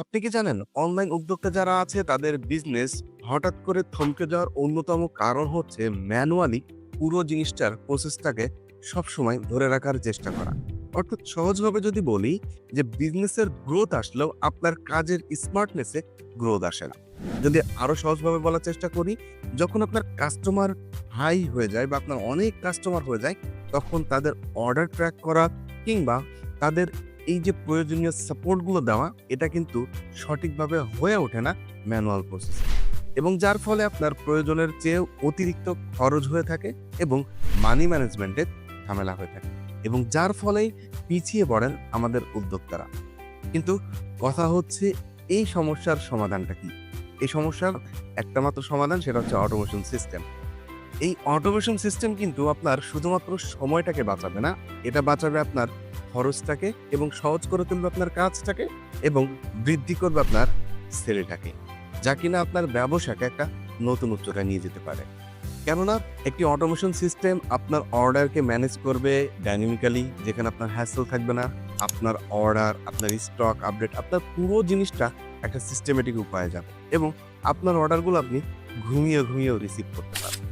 আপনি কি জানেন অনলাইন উদ্যোক্তা যারা আছে, তাদের বিজনেস হঠাৎ করে থমকে যাওয়ার অন্যতম কারণ হচ্ছে ম্যানুয়ালি পুরো জিনিসটার প্রসেসটাকে সবসময় ধরে রাখার চেষ্টা করা। অর্থাৎ সহজভাবে যদি বলি যে বিজনেসের গ্রোথ আসলেও আপনার কাজের স্মার্টনেসে গ্রোথ আসে না। যদি আরও সহজভাবে বলার চেষ্টা করি, যখন আপনার কাস্টমার হাই হয়ে যায় বা আপনার অনেক কাস্টমার হয়ে যায়, তখন তাদের অর্ডার ট্র্যাক করা কিংবা তাদের এই যে প্রয়োজনীয় সাপোর্টগুলো দেওয়া, এটা কিন্তু সঠিকভাবে হয়ে ওঠে না ম্যানুয়াল প্রসেস এবং যার ফলে আপনার প্রয়োজনের চেয়ে অতিরিক্ত খরচ হয়ে থাকে এবং মানি ম্যানেজমেন্টের ঝামেলা হয়ে থাকে। এবং যার ফলেই পিছিয়ে পড়েন আমাদের উদ্যোক্তারা। কিন্তু কথা হচ্ছে, এই সমস্যার সমাধানটা কি? এই সমস্যার একটা মাত্র সমাধান সেটা হচ্ছে অটোমেশন সিস্টেম এই অটোমেশন সিস্টেম কিন্তু আপনার শুধুমাত্র সময়টাকে বাঁচাবে না, এটা বাঁচাবে আপনার খরচটাকে এবং সহজ করে তুলবে আপনার কাজটাকে এবং বৃদ্ধি করবে আপনার সেলটাকে যা কিনা আপনার ব্যবসাকে একটা নতুন উচ্চতায় নিয়ে যেতে পারে। কেননা একটি অটোমেশন সিস্টেম আপনার অর্ডারকে ম্যানেজ করবে ডাইনামিক্যালি যেখানে আপনার হ্যাসেল থাকবে না, আপনার অর্ডার আপনার স্টক আপডেট আপনার পুরো জিনিসটা একটা সিস্টেমেটিক উপায়ে যাবে এবং আপনার অর্ডারগুলো আপনি ঘুমিয়ে ঘুমিয়েও রিসিভ করতে পারবেন।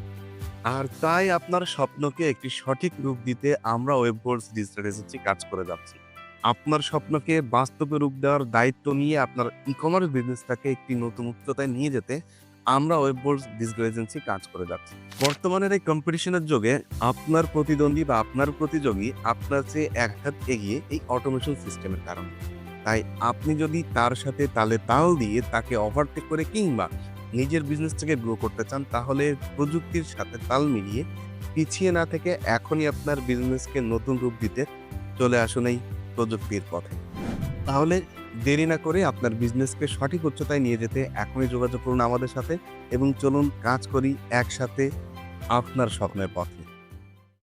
আর তাই আপনার স্বপ্নকে একটি সঠিক রূপ দিতে আমরা ওয়েব ওয়েববোর্ডস ডিজিটাল এজেন্সি কাজ করে যাচ্ছি। আপনার স্বপ্নকে বাস্তবে রূপ দেওয়ার দায়িত্ব নিয়ে আপনার ই কমার্স বিজনেসটাকে একটি নতুন উচ্চতায় নিয়ে যেতে আমরা ওয়েব ওয়েববোর্ডস ডিজিটাল এজেন্সি কাজ করে যাচ্ছি। বর্তমানের এই কম্পিটিশনের যুগে আপনার প্রতিদ্বন্দ্বী বা আপনার প্রতিযোগী আপনার চেয়ে এক হাত এগিয়ে এই অটোমেশন সিস্টেমের কারণে। তাই আপনি যদি তার সাথে তালে তাল দিয়ে তাকে ওভারটেক করে কিংবা নিজের বিজনেসটাকে গ্রো করতে চান, তাহলে প্রযুক্তির সাথে তাল মিলিয়ে পিছিয়ে না থেকে এখনই আপনার বিজনেসকে নতুন রূপ দিতে চলে আসুন এই প্রযুক্তির পথে। তাহলে দেরি না করে আপনার বিজনেসকে সঠিক উচ্চতায় নিয়ে যেতে এখনই যোগাযোগ করুন আমাদের সাথে এবং চলুন কাজ করি একসাথে আপনার স্বপ্নের পথে।